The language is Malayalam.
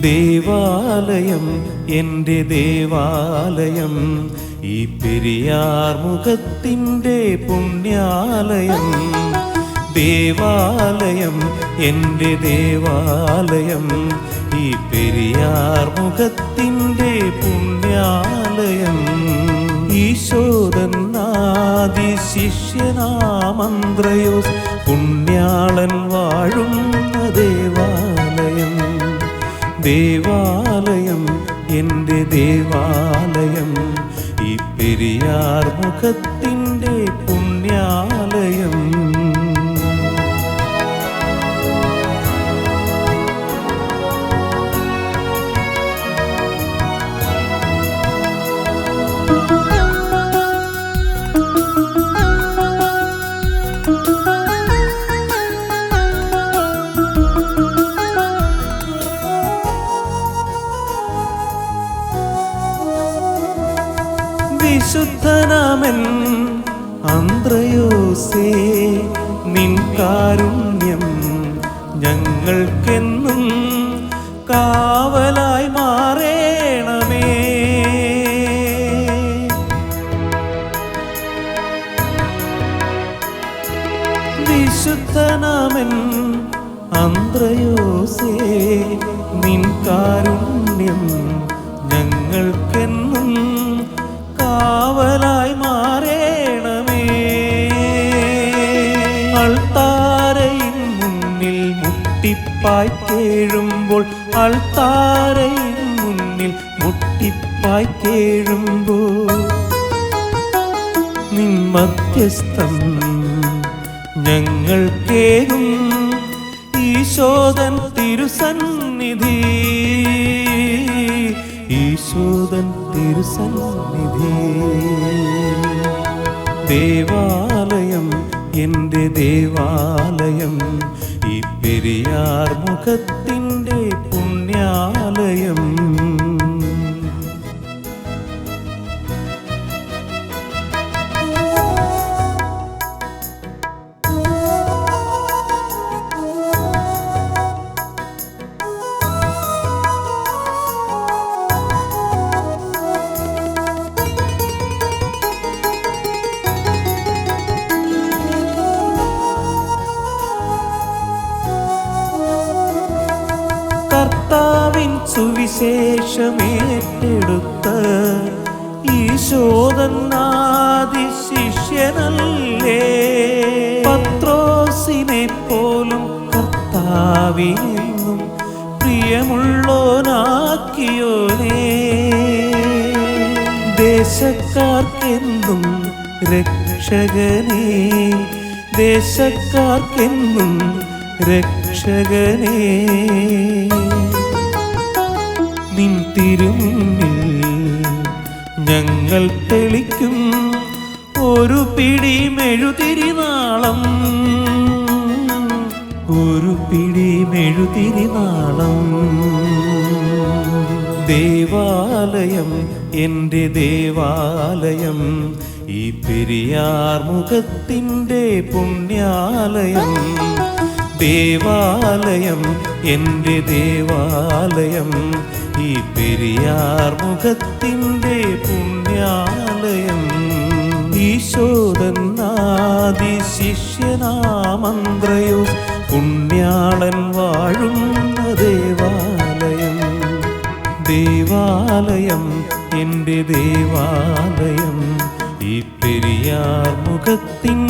ദേവാലയം എന്റെ ദേവാലയം. ഈ പെരിയാർ മുഖത്തിന്റെ പുണ്യാലയം. ദേവാലയം എന്റെ ദേവാലയം. ഈ പെരിയാർ മുഖത്തിന്റെ പുണ്യാലയം. ഈശോദന്നാദി ശിഷ്യനാമന്ത്രയോസ് പുണ്യാളൻ വാഴുന്നതേ. ദേവാലയം എന്റെ ദേവാലയം. ഈ പെരിയാർ മുഖത്തിന്റെ പുണ്യാലയം വിശുദ്ധനാമൻ അന്ത്രയോസേ നിൻ കാരുണ്യം ഞങ്ങൾക്കെന്നും കാവലായി മാറേണമേ. വിശുദ്ധനാമൻ അന്ത്രയോസേ നിൻ കാരുണ്യം മുട്ടിപ്പായി കേഴുമ്പോൾ അൾത്താരയിൻ മുന്നിൽ മുട്ടിപ്പായ്ക്കേഴുമ്പോൾ നിൻ മധ്യസ്ഥം ഞങ്ങൾ കേറും. ഈശോദൻ തിരുസന്നിധി ഈശോദൻ തിരുസന്നിധി. ദേവാലയം എന്റെ ദേവാലയം പെരിയാർ മുഖത്തിന്റെ പുണ്യാലയം സുവിശേഷമേറ്റെടുത്ത ഈശോദന്നാദി ശിഷ്യനല്ലേ? പത്രോസിനെ പോലും കർത്താവിനെന്നും പ്രിയമുള്ളോനാക്കിയോനേ ദേശക്കാർക്കെന്നും രക്ഷകനേ. ദേശക്കാർക്കെന്നും രക്ഷകനേ. നിൻ ഞങ്ങൾ തെളിക്കും ഒരു പിടി മെഴുതിരിനാളം ഒരു പിടി മെഴുതിരിനാളം ദേവാലയം എന്റെ ദേവാലയം ഈ പെരിയാർ മുഖത്തിന്റെ പുണ്യാലയം. ദേവാലയം എന്റെ ദേവാലയം ഈ പെരിയാർ മുഖത്തിന്റെ പുണ്യാലയം. ഈശോദന്നാദി ശിഷ്യനാമന്ത്രയോ പുണ്യാളൻ വാഴുന്ന ദേവാലയം. ദേവാലയം എന്റെ ദേവാലയം. ഈ പെരിയാർ മുഖത്തിന്റെ